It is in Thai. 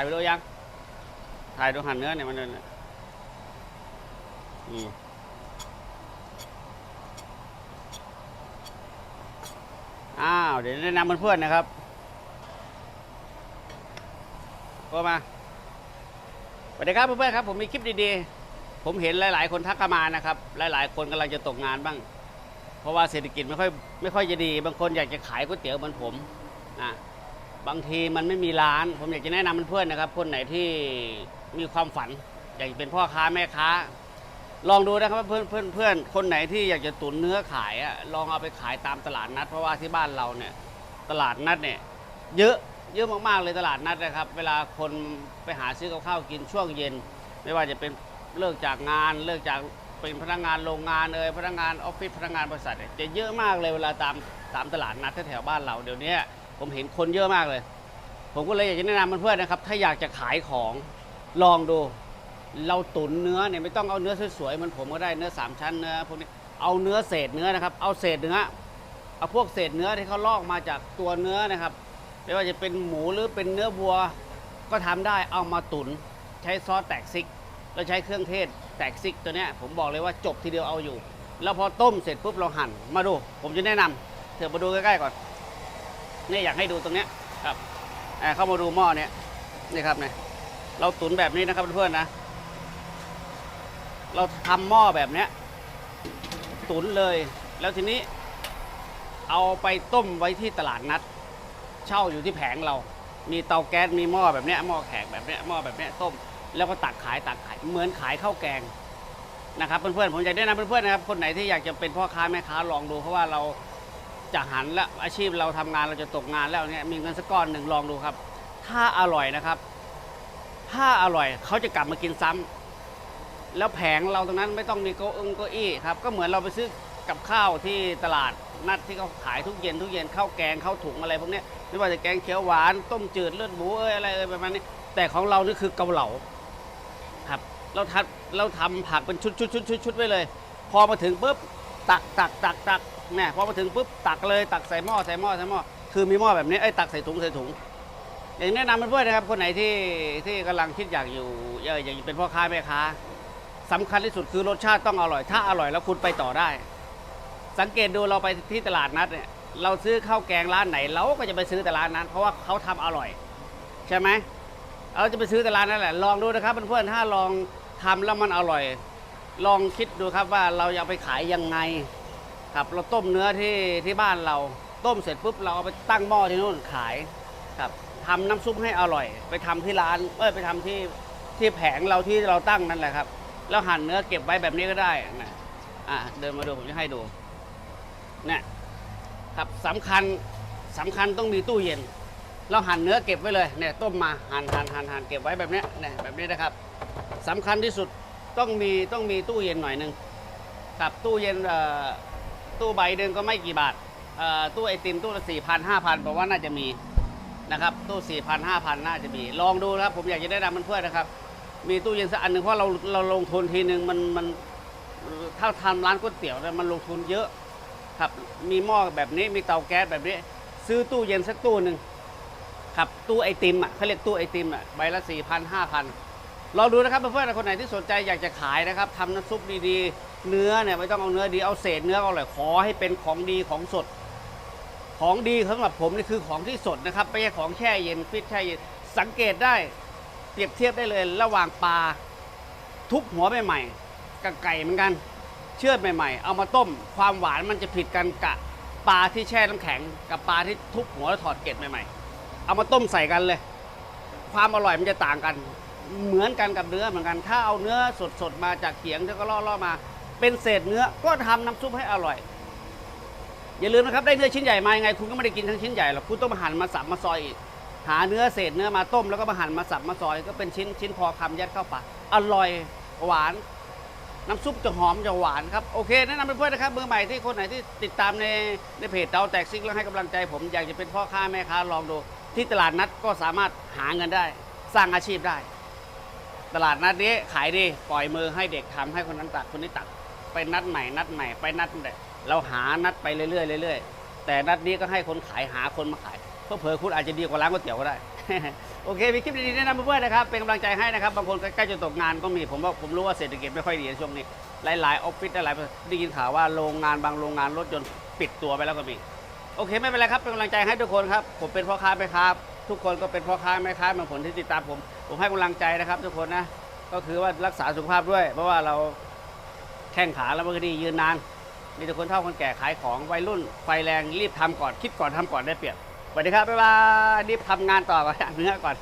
ายไปดูยัง ถ่ายดูหันเนื้อเนี่ยมันเนี่ยนี่อ้าว เดี๋ยวแนะนำเพื่อนๆนะครับก็มาสวัสดีครับเพื่อนๆครับ ผมมีคลิปดีๆ ผมเห็นหลาย ๆ คนทักเข้ามานะครับ หลาย ๆ คนกำลังจะตกงานบ้าง เพราะว่าเศรษฐกิจไม่ค่อยไม่ค่อยจะดี บางคนอยากจะขายก๋วยเตี๋ยวเหมือนผมอะ บางทีมันไม่มีร้าน ผมอยากจะแนะนำเพื่อนๆนะครับคนไหนที่มีความฝัน อยากจะเป็นพ่อค้าแม่ค้า ลองดูนะครับว่าเพื่อนเพื่อนเพื่อนคนไหนที่อยากจะตุนเนื้อขายอะลองเอาไปขายตามตลาดนัด เพราะว่าที่บ้านเราเนี่ยตลาดนัดเนี่ยเยอะเยอะมากๆเลยตลาดนัดนะครับ เวลาคนไปหาซื้อกับข้าวกินช่วงเย็น ไม่ว่าจะเป็นเลิกจากงาน เลิกจากเป็นพนักงานโรงงานเอ่ยพนักงานออฟฟิศพนักงานบริษัทเนี่ยจะเยอะมากเลยเวลาตามตามตลาดนัดแถวๆบ้านเราเดี๋ยวนี้ ผมเห็นคนเยอะมากเลย ผมก็เลยอยากจะแนะนำเพื่อนๆนะครับ ถ้าอยากจะขายของลองดู เราตุนเนื้อเนี่ยไม่ต้องเอาเนื้อสวยๆเหมันผมก็ได้เนื้อสามชั้นเนื้อพวกนี้เอาเนื้อเศษเนื้อนะครับ เอาเศษเนื้อเอาพวกเศษเนื้อที่เขาลอกมาจากตัวเนื้อนะครับไม่ว่าจะเป็นหมูหรือเป็นเนื้อวัว ก็ทำได้เอามาตุนใช้ซอสแตกซิก แล้วใช้เครื่องเทศแตกซิกตัวเนี้ยผมบอกเลยว่าจบทีเดียวเอาอยู่ แล้วพอต้มเสร็จปุ๊บเราหั่นมาดู ผมจะแนะนำเถอะมาดูใกล้ๆก่อน นี่อยากให้ดูตรงเนี้ยครับอ่าเข้ามาดูหม้อเนี้ยนี่ครับเนี่ยเราตุนแบบนี้นะครับเพื่อนๆนะ เราทำหม้อแบบเนี้ยตุนเลย แล้วทีนี้ เอาไปต้มไว้ที่ตลาดนัด เช่าอยู่ที่แผงเรา มีเตาแก๊สมีหม้อแบบเนี้ยหม้อแขกแบบเนี้ยหม้อแบบเนี้ยต้ม แล้วก็ตักขายตักขายเหมือนขายข้าวแกงนะครับเพื่อนๆผมอยากแนะนำเพื่อนๆนะครับคนไหนที่อยากจะเป็นพ่อค้าแม่ค้าลองดูเพราะว่าเรา จะหันแล้วอาชีพเราทำงานเราจะตกงานแล้วเนี่ยมีเงินสักก้อนหนึ่งลองดูครับ ถ้าอร่อยนะครับ ถ้าอร่อยเขาจะกลับมากินซ้ำแล้วแผงเราตรงนั้นไม่ต้องมีเก้าอี้เก้าอี้ครับก็เหมือนเราไปซื้อกับข้าวที่ตลาดนัดที่เขาขายทุกเย็นทุกเย็นข้าวแกงข้าวถุงอะไรพวกนี้ไม่ว่าจะแกงเขียวหวานต้มจืดเลือดหมูเอ้ยอะไรเอ้ยประมาณนี้แต่ของเรานี่คือเกาเหลาครับ เราทำเราทำผักเป็นชุดชุดชุดชุดชุดไว้เลย พอมาถึงปุ๊บ ตักตักตักตักเนี่ยพอมาถึงปุ๊บตักเลยตักใส่หม้อใส่หม้อใส่หม้อคือมีหม้อแบบนี้ไอ้ตักใส่ถุงใส่ถุงอย่างแนะนำเพื่อนๆนะครับ คนไหนที่ที่กำลังคิดอยากอยู่อยากอยากเป็นพ่อค้าแม่ค้าสำคัญที่สุดคือรสชาติต้องอร่อย ถ้าอร่อยแล้วคุณไปต่อได้ สังเกตดูเราไปที่ตลาดนัดเนี่ยเราซื้อข้าวแกงร้านไหน เราก็จะไปซื้อแต่ร้านนั้น เพราะว่าเขาทำอร่อย ใช่ไหมเราจะไปซื้อแต่ร้านนั่นแหละลองดูนะครับเพื่อนๆถ้าลองทำแล้วมันอร่อย ลองคิดดูครับว่าเราจะไปขายยังไงครับเราต้มเนื้อที่ที่บ้านเรา ต้มเสร็จปุ๊บเราเอาไปตั้งหม้อที่นู่นขายครับทำน้ำซุปให้อร่อย ไปทำที่ร้านเอ้ยไปทำที่ที่แผงเราที่เราตั้งนั่นแหละครับ แล้วหั่นเนื้อเก็บไว้แบบนี้ก็ได้นะอะเดินมาดูผมจะให้ดูเนี่ยครับสำคัญสำคัญต้องมีตู้เย็น เราหั่นเนื้อเก็บไว้เลยเนี่ยต้มมาหั่นหั่นหั่นหั่นเก็บไว้แบบนี้เนี่ยแบบนี้นะครับสำคัญที่สุด ต้องมีต้องมีตู้เย็นหน่อยหนึ่งครับตู้เย็นเอ่อตู้ใบหนึ่งก็ไม่กี่บาทเอ่อตู้ไอติมตู้ละสี่พันห้าพันผมว่าน่าจะมีนะครับตู้สี่พันห้าพันน่าจะมี ลองดูนะครับ ผมอยากจะแนะนำเพื่อนนะครับ มีตู้เย็นสักอันหนึ่งเพราะเราเราลงทุนทีหนึ่งมันมันถ้าทำร้านก๋วยเตี๋ยวเนี่ยมันลงทุนเยอะครับมีหม้อแบบนี้มีเตาแก๊สแบบนี้ ซื้อตู้เย็นสักตู้หนึ่งครับตู้ไอติมอะเขาเรียกตู้ไอติมอะใบละสี่พันห้าพัน ลองดูนะครับเพื่อนๆคนไหนที่สนใจอยากจะขายนะครับทำน้ำซุปดีๆ เนื้อเนี่ยไม่ต้องเอาเนื้อดีเอาเศษเนื้อก็อร่อยขอให้เป็นของดีของสด ของดีสำหรับผมนี่คือของที่สดนะครับไม่ใช่ของแช่เย็นฟิตแช่เย็นสังเกตได้เปรียบเทียบได้เลยระหว่างปลาทุบหัวใหม่ๆกับไก่เหมือนกันเชือดใหม่ๆ เอามาต้มความหวานมันจะผิดกันกับปลาที่แช่น้ำแข็งกับปลาที่ทุบหัวแล้วถอดเกล็ดใหม่ๆ เอามาต้มใส่กันเลย ความอร่อยมันจะต่างกัน เหมือนกันกับเนื้อเหมือนกัน ถ้าเอาเนื้อสดๆมาจากเขียงที่ก็ล่อๆมา เป็นเศษเนื้อก็ทำน้ำซุปให้อร่อย อย่าลืมนะครับได้เนื้อชิ้นใหญ่มายังไง คุณก็ไม่ได้กินทั้งชิ้นใหญ่หรอกคุณต้องมาหั่นมาสับมาซอยอีกหาเนื้อเศษเนื้อมาต้ม แล้วก็มาหั่นมาสับมาซอย ก็เป็นชิ้นชิ้นพอคำยัดเข้าปากอร่อยหวานน้ำซุปจะหอมจะหวานครับ โอเคแนะนำเพื่อนๆนะครับมือใหม่ที่คนไหนที่ติดตามในในเพจเตาแตกซิกแล้วให้กำลังใจ ผมอยากจะเป็นพ่อค้าแม่ค้าลองดู ที่ตลาดนัดก็สามารถหาเงินได้ สร้างอาชีพได้ ตลาดนัดนี้ขายดีปล่อยมือให้เด็กทำให้คนนั้นตักคนนี้ตักไปนัดใหม่นัดใหม่ไปนัดใหม่เราหานัดไปเรื่อยๆเรื่อยๆแต่นัดนี้ก็ให้คนขายหาคนมาขายเพอเพอคุณอาจจะดีกว่าร้านก๋วยเตี๋ยวก็ได้โอเคมีคลิปดีๆแนะนำเพื่อนๆนะครับเป็นกำลังใจให้นะครับบางคนใกล้ๆจะตกงานก็มีผมว่าผมรู้ว่าเศรษฐกิจไม่ค่อยดีในช่วงนี้ หลายๆออฟฟิศหลายๆได้ยินข่าวว่าโรงงานบางโรงงานรถยนต์ปิดตัวไปแล้วก็มี โอเคไม่เป็นไรครับเป็นกำลังใจให้ทุกคนครับผมเป็นพ่อค้าแม่ค้าทุกคนก็เป็นพ่อค้าแม่ค้าบางคนที่ติดตามผม ผมให้กำลังใจนะครับ ทุกคนนะ ก็คือว่ารักษาสุขภาพด้วย เพราะว่าเราแข้งขาแล้วมันก็ดียืนนาน มีแต่คนเท่าคนแก่ขายของวัยรุ่น ไฟแรงรีบทำก่อนคิดก่อนทำก่อนได้เปรียบสวัสดีครับบ๊ายบายรีบทำงานต่อไปเนื้อก่อน